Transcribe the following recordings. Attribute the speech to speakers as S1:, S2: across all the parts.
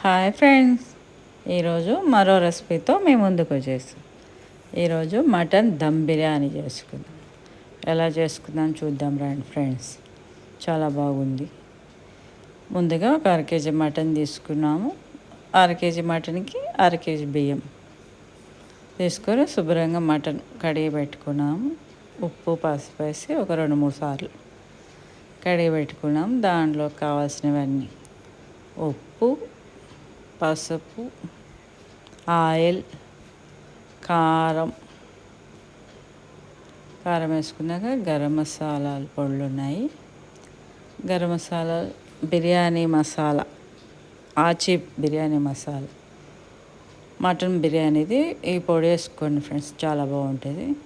S1: Hi friends ఈరోజు మరో రెసిపీతో మేము ముందుకు వచ్చేస్తాం ఈరోజు మటన్ దమ్ బిర్యానీ చేసుకుందాం. ఎలా చేసుకుందాం చూద్దాం రండి ఫ్రెండ్స్ చాలా బాగుంది. ముందుగా ఒక అర కేజీ మటన్ తీసుకున్నాము. అర కేజీ మటన్కి అర కేజీ బియ్యం తీసుకొని శుభ్రంగా మటన్ కడిగి పెట్టుకున్నాము. ఉప్పు పసుపు వేసి ఒక రెండు మూడు సార్లు కడిగి పెట్టుకున్నాం దాంట్లో కావాల్సినవన్నీ ఉప్పు పసుపు ఆయిల్ కారం. కారం వేసుకున్నాక గరం మసాలాలు పొడులు ఉన్నాయి గరం మసాలా బిర్యానీ మసాలా ఆచి బిర్యానీ మసాలా. మటన్ బిర్యానీది ఈ పొడి వేసుకోండి ఫ్రెండ్స్ చాలా బాగుంటుంది.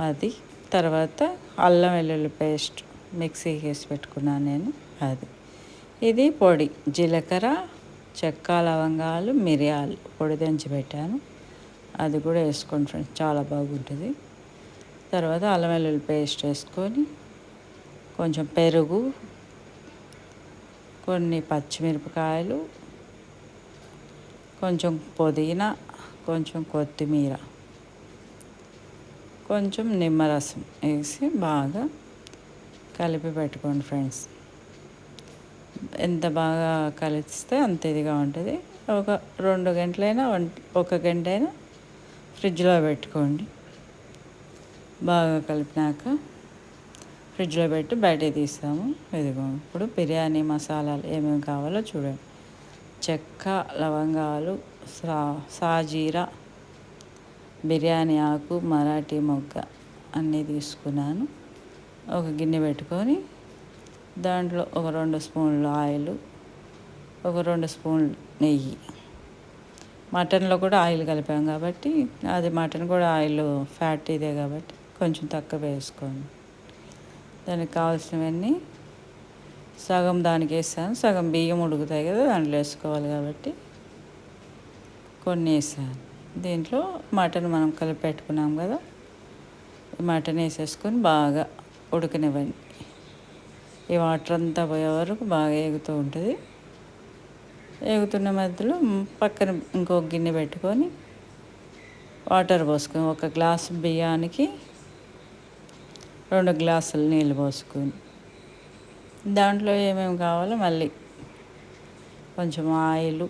S1: అది తర్వాత అల్లం వెల్లుల్లి పేస్ట్ మిక్సీకి వేసి పెట్టుకున్నాను నేను అది. ఇది పొడి జీలకర్ర చెక్క లవంగాలు మిరియాలు పొడి దంచి పెట్టాను. అది కూడా వేసుకోండి ఫ్రెండ్స్ చాలా బాగుంటుంది. తర్వాత అల్లం వెల్లుల్లి పేస్ట్ వేసుకొని కొంచెం పెరుగు కొన్ని పచ్చిమిరపకాయలు కొంచెం పుదీనా కొంచెం కొత్తిమీర కొంచెం నిమ్మరసం వేసి బాగా కలిపి పెట్టుకోండి ఫ్రెండ్స్. ఎంత బాగా కలిస్తే అంత ఇదిగా ఉంటుంది. ఒక రెండు గంటలైనా ఒక గంట అయినా ఫ్రిడ్జ్లో పెట్టుకోండి. బాగా కలిపినాక ఫ్రిడ్జ్లో పెట్టి బయట తీస్తాము. ఇదిగో ఇప్పుడు బిర్యానీ మసాలాలు ఏమేమి కావాలో చూడండి. చెక్క లవంగాలు సా సాజీరా బిర్యానీ ఆకు మరాఠీ మొగ్గ అన్నీ తీసుకున్నాను. ఒక గిన్నె పెట్టుకొని దాంట్లో ఒక రెండు స్పూన్లు ఆయిల్ ఒక రెండు స్పూన్లు నెయ్యి. మటన్లో కూడా ఆయిల్ కలిపాం కాబట్టి అది మటన్ కూడా ఆయిల్ ఫ్యాట్ ఇదే కాబట్టి కొంచెం తక్కువ వేసుకోండి. దానికి కావాల్సినవన్నీ సగం దానికి వేసాను. సగం బియ్యం ఉడుకుతాయి కదా దాంట్లో వేసుకోవాలి కాబట్టి కొన్ని వేసాను. దీంట్లో మటన్ మనం కలిపి పెట్టుకున్నాం కదా మటన్ వేసేసుకొని బాగా ఉడకనివ్వండి. ఈ వాటర్ అంతా పోయే వరకు బాగా ఎగుతూ ఉంటుంది. ఎగుతున్న మధ్యలో పక్కన ఇంకొక గిన్నె పెట్టుకొని వాటర్ పోసుకొని ఒక గ్లాస్ బియ్యానికి రెండు గ్లాసులు నీళ్ళు పోసుకొని దాంట్లో ఏమేమి కావాలో మళ్ళీ కొంచెం ఆయిల్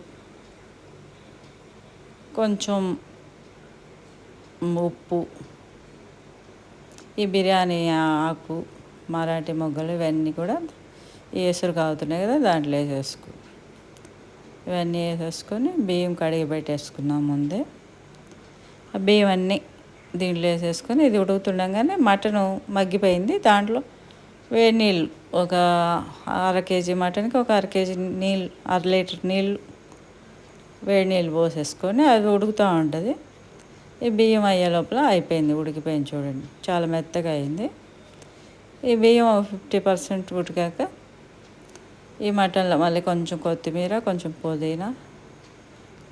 S1: కొంచెం ఉప్పు ఈ బిర్యానీ ఆకు మరాఠీ మొగ్గలు ఇవన్నీ కూడా ఏసురు కాగుతున్నాయి కదా దాంట్లో వేసేసుకో. ఇవన్నీ వేసేసుకొని బియ్యం కడిగి పెట్టేసుకున్నాం ముందే. ఆ బియ్యం అన్నీ దీంట్లో వేసేసుకొని ఇది ఉడుకుతుండగానే మటను మగ్గిపోయింది. దాంట్లో వేడి నీళ్ళు ఒక అర కేజీ మటన్కి ఒక అర కేజీ నీళ్ళు అర లీటర్ నీళ్ళు వేడి నీళ్ళు పోసేసుకొని అది ఉడుకుతూ ఉంటుంది. ఈ బియ్యం అయ్యే లోపల అయిపోయింది ఉడికిపోయింది చూడండి. చాలా మెత్తగా అయింది. ఈ బియ్యం ఫిఫ్టీ పర్సెంట్ ఉడికాక ఈ మటన్లో మళ్ళీ కొంచెం కొత్తిమీర కొంచెం పుదీనా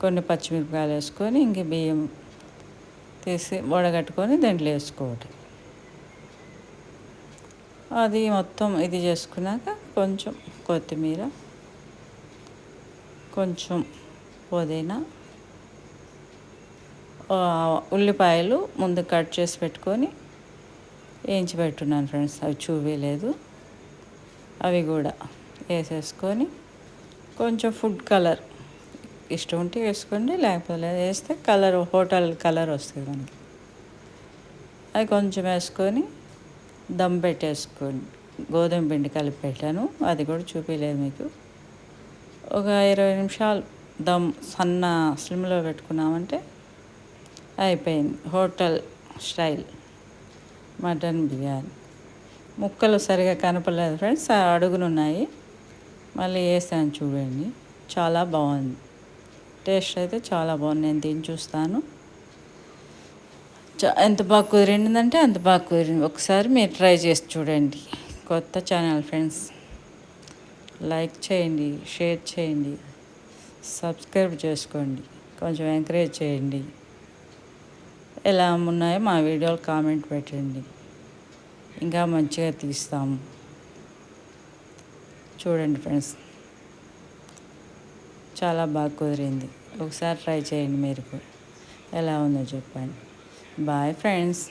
S1: కొన్ని పచ్చిమిరపకాయలు వేసుకొని ఇంక బియ్యం తీసి వడగట్టుకొని దాంట్లో వేసుకోవటం అది మొత్తం ఇది చేసుకున్నాక కొంచెం కొత్తిమీర కొంచెం పుదీనా ఉల్లిపాయలు ముందు కట్ చేసి పెట్టుకొని వేయించి పెట్టున్నాను ఫ్రెండ్స్. అవి చూపించలేదు అవి కూడా వేసేసుకొని కొంచెం ఫుడ్ కలర్ ఇష్టం ఉంటే వేసుకోండి లేకపోతే వేస్తే కలర్ హోటల్ కలర్ వస్తుంది మనకి. అది కొంచెం వేసుకొని దమ్ పెట్టేసుకోండి గోధుమ పిండి కలిపి పెట్టాను. అది కూడా చూపించలేదు మీకు. ఒక ఇరవై నిమిషాలు దమ్ సన్న స్లిమ్లో పెట్టుకున్నామంటే అయిపోయింది హోటల్ స్టైల్. మటన్ బిర్యానీ. ముక్కలు సరిగా కనపడలేదు ఫ్రెండ్స్ అడుగునున్నాయి. మళ్ళీ వేసాను చూడండి చాలా బాగుంది. టేస్ట్ అయితే చాలా బాగుంది నేను తిని చూస్తాను. ఎంత బాగా కుదిరిందంటే అంత బాగా కుదిరింది. ఒకసారి మీరు ట్రై చేసి చూడండి. కొత్త ఛానల్ ఫ్రెండ్స్ లైక్ చేయండి షేర్ చేయండి సబ్స్క్రైబ్ చేసుకోండి. కొంచెం ఎంకరేజ్ చేయండి. ఎలా ఉన్నాయో మా వీడియోలు కామెంట్ పెట్టండి. ఇంకా మంచిగా తీస్తాము. చూడండి ఫ్రెండ్స్. చాలా బాగా కుదిరింది. ఒకసారి ట్రై చేయండి మీరు కూడా. ఎలా ఉందో చెప్పండి. Bye friends.